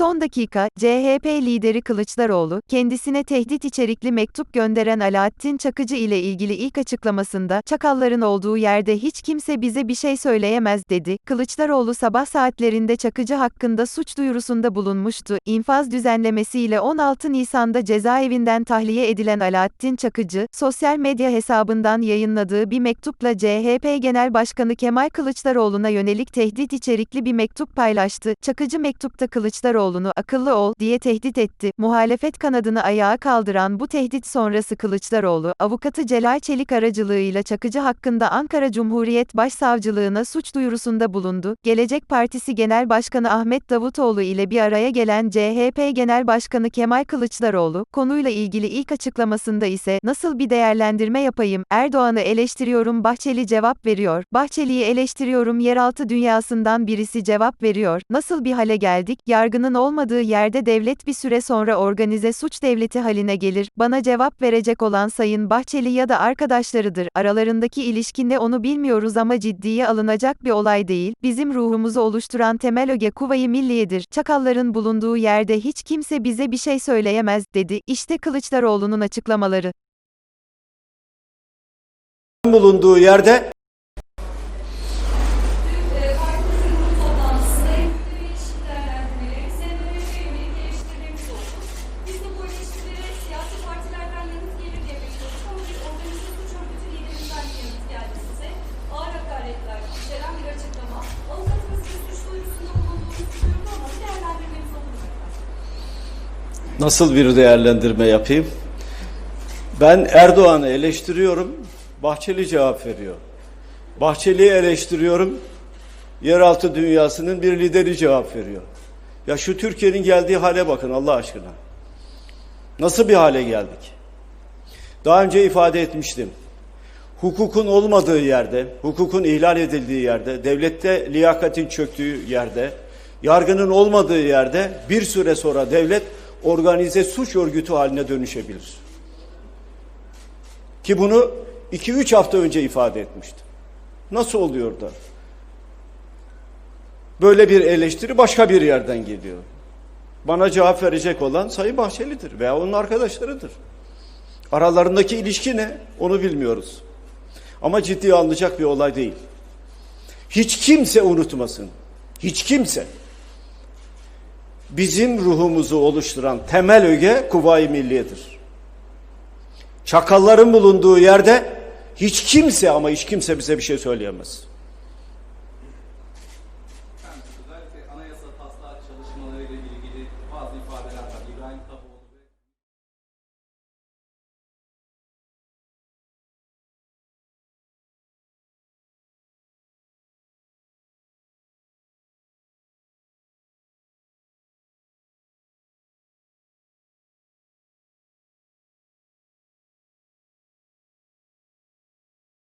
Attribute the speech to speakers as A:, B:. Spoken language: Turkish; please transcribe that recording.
A: Son dakika, CHP lideri Kılıçdaroğlu, kendisine tehdit içerikli mektup gönderen Alaaddin Çakıcı ile ilgili ilk açıklamasında, çakalların olduğu yerde hiç kimse bize bir şey söyleyemez dedi. Kılıçdaroğlu sabah saatlerinde Çakıcı hakkında suç duyurusunda bulunmuştu. İnfaz düzenlemesiyle 16 Nisan'da cezaevinden tahliye edilen Alaaddin Çakıcı, sosyal medya hesabından yayınladığı bir mektupla CHP Genel Başkanı Kemal Kılıçdaroğlu'na yönelik tehdit içerikli bir mektup paylaştı. Çakıcı mektupta Kılıçdaroğlu'nu akıllı ol diye tehdit etti. Muhalefet kanadını ayağa kaldıran bu tehdit sonrası Kılıçdaroğlu, avukatı Celal Çelik aracılığıyla Çakıcı hakkında Ankara Cumhuriyet Başsavcılığına suç duyurusunda bulundu. Gelecek Partisi Genel Başkanı Ahmet Davutoğlu ile bir araya gelen CHP Genel Başkanı Kemal Kılıçdaroğlu, konuyla ilgili ilk açıklamasında ise, nasıl bir değerlendirme yapayım, Erdoğan'ı eleştiriyorum. Bahçeli cevap veriyor, Bahçeli'yi eleştiriyorum. Yeraltı dünyasından birisi cevap veriyor, nasıl bir hale geldik, yargının olmadığı yerde devlet bir süre sonra organize suç devleti haline gelir, bana cevap verecek olan Sayın Bahçeli ya da arkadaşlarıdır, aralarındaki ilişki ne onu bilmiyoruz ama ciddiye alınacak bir olay değil, bizim ruhumuzu oluşturan temel öge Kuvayi Milliye'dir, çakalların bulunduğu yerde hiç kimse bize bir şey söyleyemez, dedi, işte Kılıçdaroğlu'nun açıklamaları.
B: bulunduğu yerde nasıl bir değerlendirme yapayım? Ben Erdoğan'ı eleştiriyorum, Bahçeli cevap veriyor. Bahçeli'yi eleştiriyorum, yeraltı dünyasının bir lideri cevap veriyor. Ya şu Türkiye'nin geldiği hale bakın Allah aşkına. Nasıl bir hale geldik? Daha önce ifade etmiştim. Hukukun olmadığı yerde, hukukun ihlal edildiği yerde, devlette liyakatin çöktüğü yerde, yargının olmadığı yerde bir süre sonra devlet organize suç örgütü haline dönüşebilir. Ki bunu 2-3 hafta önce ifade etmiştim. Nasıl oluyor da? Böyle bir eleştiri başka bir yerden geliyor. Bana cevap verecek olan Sayın Bahçeli'dir veya onun arkadaşlarıdır. Aralarındaki ilişki ne? Onu bilmiyoruz. Ama ciddiye alınacak bir olay değil. Hiç kimse unutmasın. Hiç kimse. Bizim ruhumuzu oluşturan temel öge Kuvayi Milliye'dir. Çakalların bulunduğu yerde hiç kimse ama hiç kimse bize bir şey söyleyemez.